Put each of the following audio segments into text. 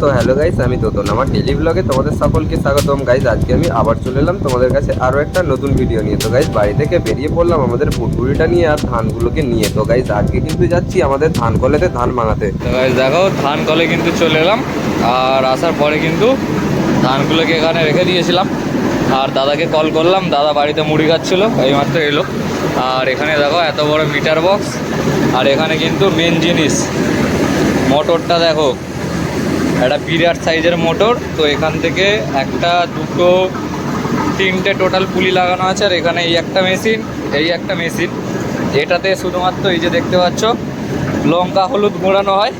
তো hello guys, আমি দোতন আমার ডেলি ব্লগে তোমাদের সকলকে স্বাগতম। গাইস, আজকে আমি আবার চলে এলাম তোমাদের কাছে আরও একটা নতুন ভিডিও নিয়ে। তো গাইস, বাড়ি থেকে বেরিয়ে পড়লাম আমাদের পুটপুরিটা নিয়ে আর ধানগুলোকে নিয়ে। তো গাইস, আজকে কিন্তু যাচ্ছি আমাদের ধান কলেতে ধান ভাঙাতে। তো গাইজ দেখো, ধান কলে কিন্তু চলে এলাম। আর আসার পরে কিন্তু ধানগুলোকে এখানে রেখে দিয়েছিলাম। আর দাদাকে কল করলাম। দাদা বাড়িতে মুড়ি খাচ্ছিল, এইমাত্র এলো। আর এখানে দেখো, এত বড় মিটার বক্স আর এখানে কিন্তু মেন জিনিস মোটরটা দেখো। একটা বিরাট সাইজের মোটর। তো এখান থেকে একটা, দুটো, তিনটে টোটাল পুলি লাগানো আছে আর এখানে এই একটা মেশিন এই একটা মেশিন এটাতে শুধুমাত্র এই যে দেখতে পাচ্ছ, লঙ্কা, হলুদ গোড়ানো হয়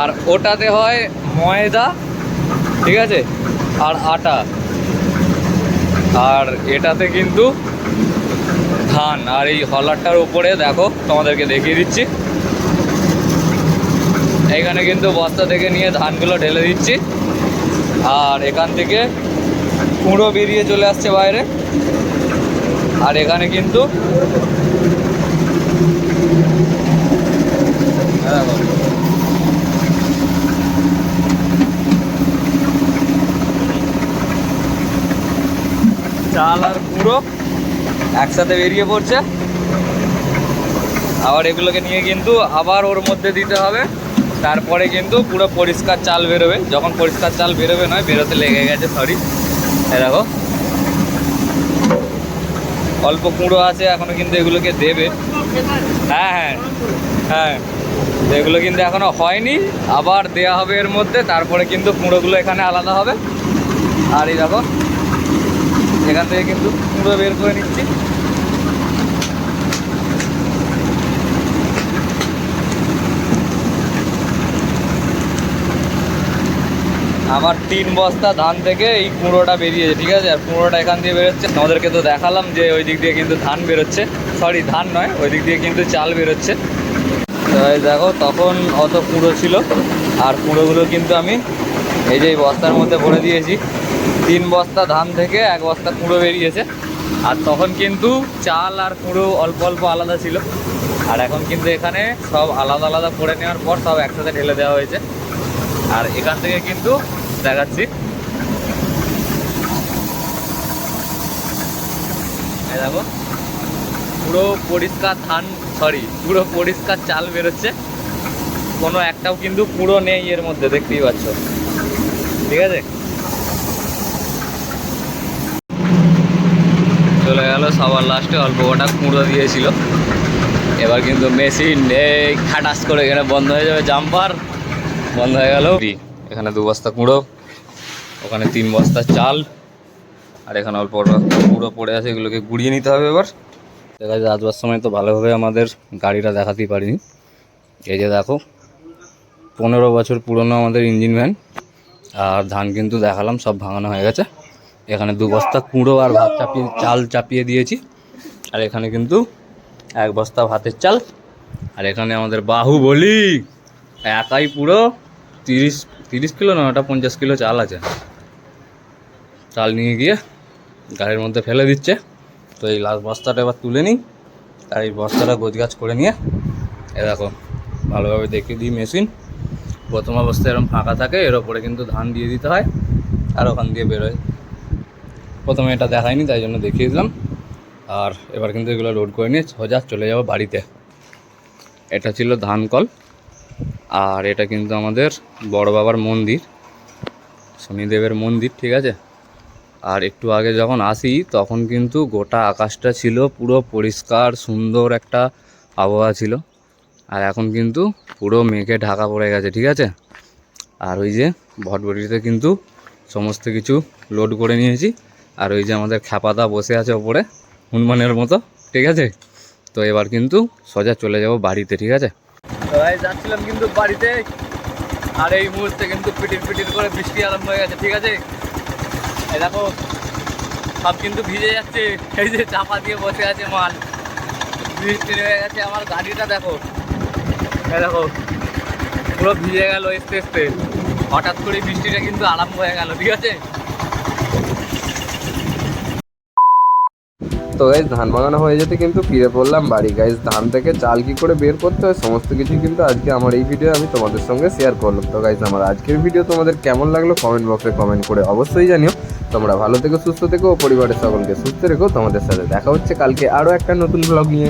আর ওটাতে হয় ময়দা, ঠিক আছে? আর আটা। আর এটাতে কিন্তু ধান। আর এই হলারটার উপরে দেখো, তোমাদেরকে দেখিয়ে দিচ্ছি। এখানে কিন্তু বস্তা থেকে নিয়ে ধানগুলো ঢেলে দিচ্ছি। আর এখান থেকে কুঁড়ো বেরিয়ে চলে আসছে বাইরে। আর এখানে কিন্তু চাল আর কুঁড়ো একসাথে বেরিয়ে পড়ছে। আবার এগুলোকে নিয়ে কিন্তু আবার ওর মধ্যে দিতে হবে। তারপরে কিন্তু পুরো পরিষ্কার চাল বেরোবে। যখন পরিষ্কার চাল বেরোবে নয়, বেরোতে লেগে গেছে সরি দেখো। অল্প কুঁড়ো আছে, এখনও কিন্তু এগুলোকে দেবে। হ্যাঁ হ্যাঁ হ্যাঁ। এগুলো কিন্তু এখনও হয়নি, আবার দেয়া হবে এর মধ্যে, তারপরে কিন্তু কুঁড়োগুলো এখানে আলাদা হবে। আর এই দেখো, এখান থেকে কিন্তু কুঁড়ো বের করে নিচ্ছি। আমার তিন বস্তা ধান থেকে এই কুঁড়োটা বেরিয়েছে, ঠিক আছে? আর কুঁড়োটা এখান দিয়ে বেরোচ্ছে। আমাদেরকে তো দেখালাম যে ওই দিক দিয়ে কিন্তু ধান বেরোচ্ছে। সরি ধান নয়, ওই দিক দিয়ে কিন্তু চাল বেরোচ্ছে। তো এই দেখো, তখন অত কুঁড়ো ছিল। আর কুঁড়োগুলো কিন্তু আমি এই যে বস্তার মধ্যে ভরে দিয়েছি। তিন বস্তা ধান থেকে এক বস্তা কুঁড়ো বেরিয়েছে। আর তখন কিন্তু চাল আর কুঁড়ো অল্প অল্প আলাদা ছিল। আর এখন কিন্তু এখানে সব আলাদা আলাদা করে নেওয়ার পর সব একসাথে ঢেলে দেওয়া হয়েছে। আর এখান থেকে কিন্তু দেখাচ্ছি। দেখো, পুরো পরিষ্কার ধান সরি পুরো পরিষ্কার চাল বেরোচ্ছে। কোনো একটাও কিন্তু পুরো নেই এর মধ্যে, দেখতেই পাচ্ছ। ঠিক আছে? চলে গেল সবার লাস্টে অল্প কটা কুঁড়ো দিয়েছিল। এবার কিন্তু মেশিন এই খাটাস করে এখানে বন্ধ হয়ে যাবে জাম্পার বন্ধ হয়ে গেল। এখানে দু বস্তা কুঁড়ো, ওখানে তিন বস্তা চাল, আর এখানে অল্প কুঁড়ো পড়ে আছে, এগুলোকে গুড়িয়ে নিতে হবে এবার। দেখা যায় আসবার সময় তো ভালোভাবে আমাদের গাড়িটা দেখাতেই পারিনি। এই যে দেখো, পনেরো বছর পুরনো আমাদের ইঞ্জিন ভ্যান, আর ধান কিন্তু দেখালাম, সব ভাঙানো হয়ে গেছে। এখানে দু বস্তা কুঁড়ো আর ভাত চাপিয়ে, চাল চাপিয়ে দিয়েছি। আর এখানে কিন্তু এক বস্তা ভাতের চাল। আর এখানে আমাদের বাহুবলি, একাই পুরো তিরিশ তিরিশ কিলো না, ওটা পঞ্চাশ কিলো চাল আছে। চাল নিয়ে গিয়ে গাড়ির মধ্যে ফেলে দিচ্ছে। তো এই লাস্ট বস্তাটা এবার তুলে নিই। আর এই বস্তাটা গোছগাছ করে নিয়ে, এ দেখো, ভালোভাবে দেখিয়ে দিই মেশিন প্রথম অবস্থায় এরকম ফাঁকা থাকে, এর ওপরে কিন্তু ধান দিয়ে দিতে হয়, আর ওখান দিয়ে বেরোয়। প্রথমে এটা দেখায়নি তাই জন্য দেখিয়ে দিলাম। আর এবার কিন্তু এগুলো লোড করে নিয়ে সোজা চলে যাব বাড়িতে। এটা ছিল ধানকল আর এটা কিন্তু আমাদের বড় বাবার মন্দির, শনিদেবের মন্দির, ঠিক আছে? আর একটু আগে যখন আসি, তখন কিন্তু গোটা আকাশটা ছিল পুরো পরিষ্কার, সুন্দর একটা আবহাওয়া ছিল। আর এখন কিন্তু পুরো মেঘে ঢাকা পড়ে গেছে, ঠিক আছে? আর ওই যে ভটভটিতে কিন্তু সমস্ত কিছু লোড করে নিয়েছি। আর ওই যে আমাদের খ্যাপাদা বসে আছে ওপরে, হনুমানের মতো, ঠিক আছে? তো এবার কিন্তু সোজা চলে যাব বাড়িতে, ঠিক আছে? যাচ্ছিলাম কিন্তু বাড়িতে। আর এই মুহূর্তে কিন্তু পিটির পিটির করে বৃষ্টি আরম্ভ হয়ে গেছে, ঠিক আছে? দেখো, সব কিন্তু ভিজে যাচ্ছে। এই যে চাপা দিয়ে বসে আছে মাল। বৃষ্টি হয়ে গেছে, আমার গাড়িটা দেখো। দেখো, পুরো ভিজে গেল এসতে এসতে হঠাৎ করে বৃষ্টিটা কিন্তু আরম্ভ হয়ে গেল, ঠিক আছে? তো গাইজ ধান বাগানো হয়ে যেতে কিন্তু ফিরে পড়লাম বাড়ি। গাইজ ধান থেকে চাল কি করে বের করতে হয়, সমস্ত কিছু কিন্তু আজকে আমার এই ভিডিও আমি তোমাদের সঙ্গে শেয়ার করলাম। তো গাইজ আমার আজকের ভিডিও তোমাদের কেমন লাগল কমেন্ট বক্সে কমেন্ট করে অবশ্যই জানিও। তোমরা ভালো থেকো, সুস্থ থেকো, ও পরিবারের সকলকে সুস্থ রেখো। তোমাদের সাথে দেখা হচ্ছে কালকে আরও একটা নতুন ব্লগ নিয়ে।